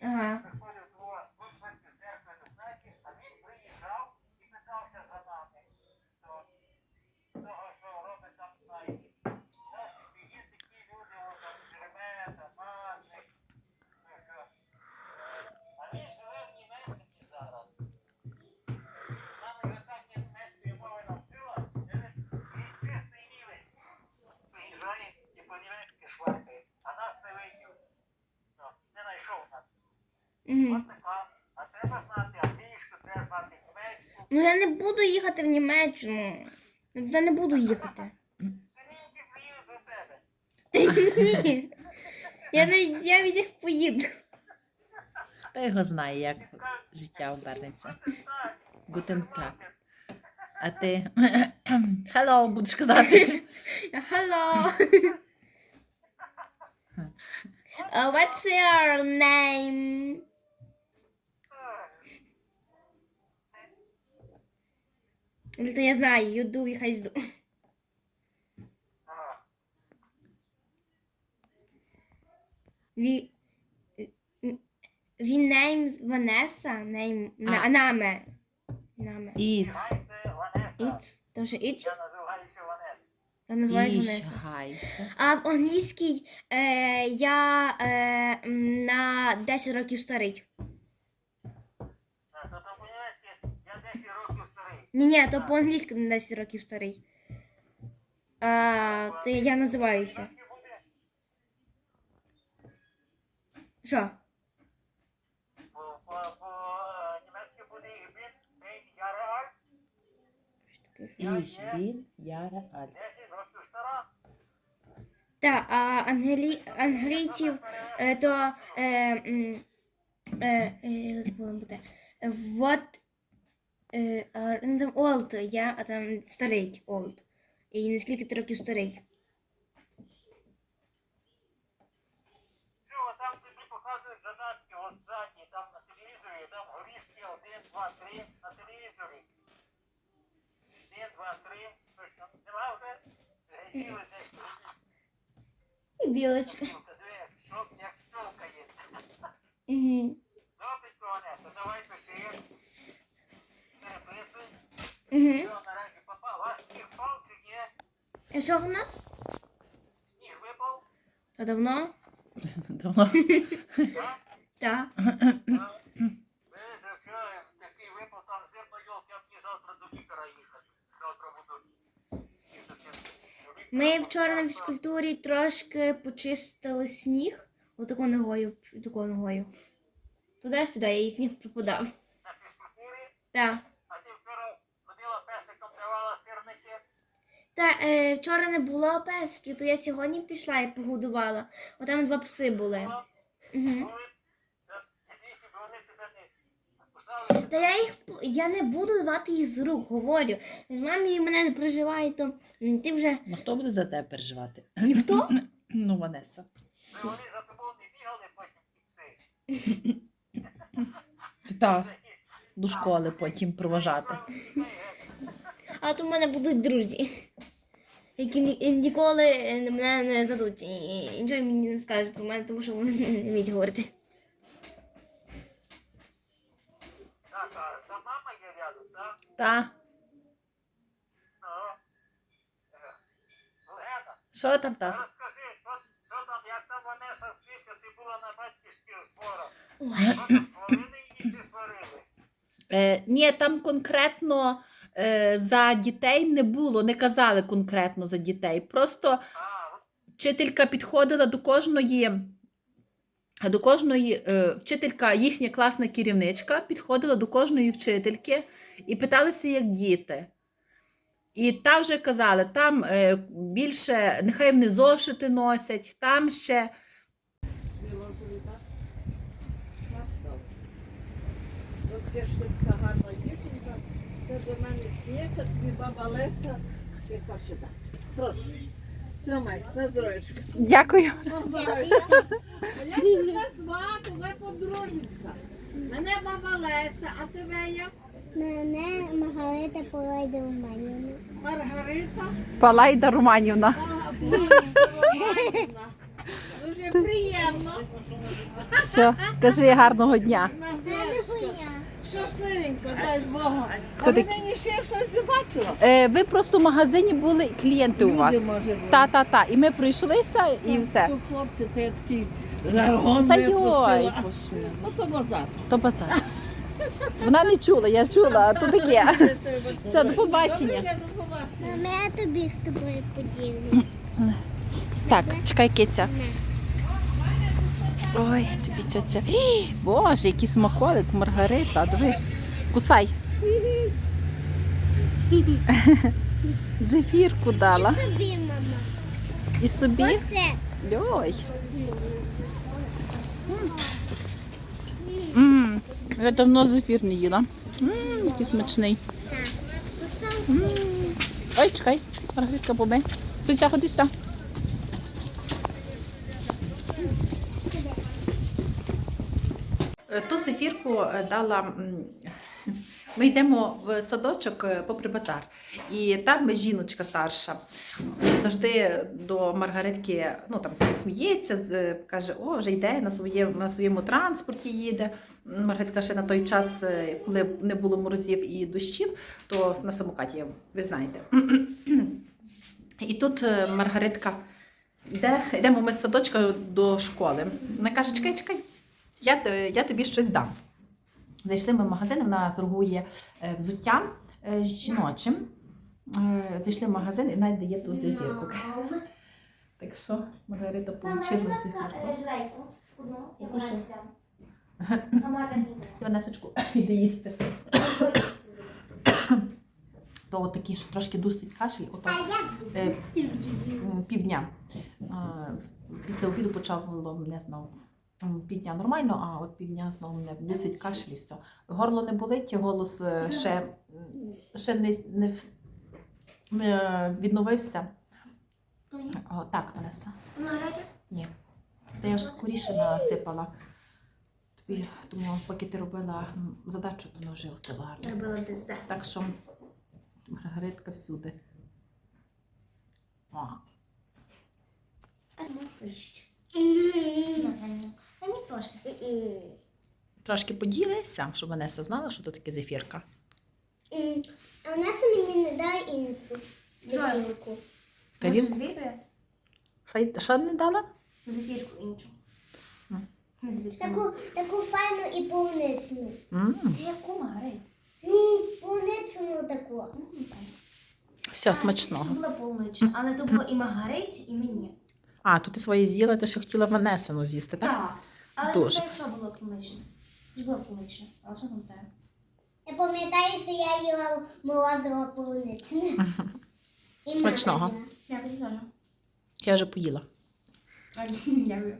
Ага. От така. А треба знати англійську, треба знати німецьку. Ну я не буду їхати в Німеччину. Я не буду їхати. Ти німці приїдуть до тебе. Та ні. Я не я від них поїду. Та його знає, як життя обернеться. «Це так, Guten це Tag. так». А ти hello, будеш казати. Hello. Uh, what's your name? Это я знаю, you do и has do. We, we names Vanessa, name, на, А. наме. Наме. It's, It's, тому що it's, Я називаюся Ванеса. я називаюсь ich Ванеса. А в англійській е, я е, на 10 років старий. Ні, ні, то по-англійськи на 10 років старий. А, то я називаюся. Що? по- по- по-німецьки буде «Ich bin zehn Jahre alt», Що таке? 10 років стара. Так, а англі... англійців е, то е, м, е, е, забула буде. What е, а, ну, там old я, а там старий old. І наскільки ти років старий? Що, а там тобі показують задатки, от ззаді, там на телевізорі, там горішки 1, 2, 3 на телевізорі. 1, 2, 3. Точно, нема вже? Згаділи десь. Білочка. Як щолкає. Угу. Давай пиши. Переписуй. Угу. Все, наразі попав. Ваш сніг впав чи ні? І що в нас? Сніг випав? Та давно? Давно. Так? Так. Ви вже все, такий випав, там зимно йолки, а мені завтра до лікаря їхати. Завтра буду їздити. до. Ми вчора на фізкультурі трошки почистили сніг. Отаку ногою, такою ногою. Туди-сюди, і сніг пропадав. На фізкультурі, Так. а ти вчора ходила песиком, давала сирники. Та е, вчора не було песків, то я сьогодні пішла і погодувала. От там два пси були. Угу. Та я їх п- я не буду давати їх з рук, говорю. З мамі мене не проживає, то м, ти вже Ну хто буде за тебе переживати? ніхто? Ну, Ванеса. Ви вони за тобою не бігали потім ті пси. Так, до школи потім проважати. А то в мене будуть друзі, які ні- ніколи е, мене не задуть і нічого мені не скажуть про мене, тому що вони не вміють говорити. Так, а та мама є рядом, так? Та, Ну. Е, що там та? розкажи, що, що там, як там Ванеса вчиться, ти була на батьківських зборах. Що її чи? Е, ні, там конкретно за дітей не було, не казали конкретно за дітей. Просто вчителька підходила до кожної. До кожної е, вчителька, їхня класна керівничка, підходила до кожної вчительки і питалися, як діти. І та вже казали, там е, більше, нехай вони зошити носять, там ще Вилазили, так? Так, добре. От є ж така гарна дівчинка, це до мене тобі баба Леся і хоче дати. Прошу. Тримай, на здоров'ячко. Дякую. На здоров'ячко. А як тебе звати? Ми подружимося. Мене баба Леся, а тебе як? Мене Маргарита Полайда Романівна. Маргарита. Палайда Романівна. Дуже приємно. Все, кажи гарного дня. Настячка. Щасливенько, дай з Богом. А Куди ви нині ще щось не бачила? Е, ви просто в магазині були клієнти у вас. Може, були. Та, та, та. І ми пройшлися і все. Тут хлопці, ти такий жаргон Та випустила. йой, Ну то базар. то базар. Вона не чула, я чула, а то таке. Все, до побачення. Добре, до побачення. Мама, я тобі з тобою поділюсь. Так, чекай, киця. Ой, тобі ця. Ій, Боже, який смаколик, Маргарита. Диви. Кусай. Зефірку дала. Тобі, мама. І собі. Оце. Ой. М, Я давно зефір не їла. М, Який смачний. М. Ой, чекай, Маргаритка побе. Ходися, ходися. Ту зефірку е, дала. Ми йдемо в садочок е, попри базар, і там жіночка старша завжди до Маргаритки ну, там, сміється, каже, о, вже йде на своєму, на своєму транспорті їде. Маргаритка ще на той час, е, коли не було морозів і дощів, то на самокаті, ви знаєте. І тут е, Маргаритка йде, йдемо ми з садочка до школи. Вона каже, чекай, чекай, я, я тобі щось дам. Зайшли ми в магазин, вона торгує е, взуттям е, жіночим. Е, Зайшли в магазин і навіть дає ту зефірку. Так що Маргарита отримала зефірку. Жрайку. Одну. Я хочу. А Марка Ванесочку, іди їсти. То от такий ж трошки дусить кашель, ото е, півдня. Після обіду почав було мене знову. Півдня нормально, а от півдня знову мене дусить кашель і все. Горло не болить, голос е, ще, ще не, не, не відновився. О, так, гаряча? Ні. Та я ж скоріше насипала. Тобі, тому поки ти робила задачу, то вона вже остила гарно. Робила десерт. Так що Маргаритка всюди. О, трошки. трошки поділися, щоб Ванеса знала, що то таке зефірка. А у мені не дає іншу. Зефірку. Тарілку? Зефірку? Що, що не дала? Зефірку іншу. Таку, таку файну і полуницю. м Ти яку Мари? Полуницю таку. Все, Це була але то було і Маргариті, і мені. А, то ти своє з'їла, ти ще хотіла Ванесину з'їсти, так? Так. Але Дуже. що було але що пам'ятаю? Я пам'ятаю, що я їла морозиво полуницю. Смачного. Я тоді теж. Я вже поїла. Дякую.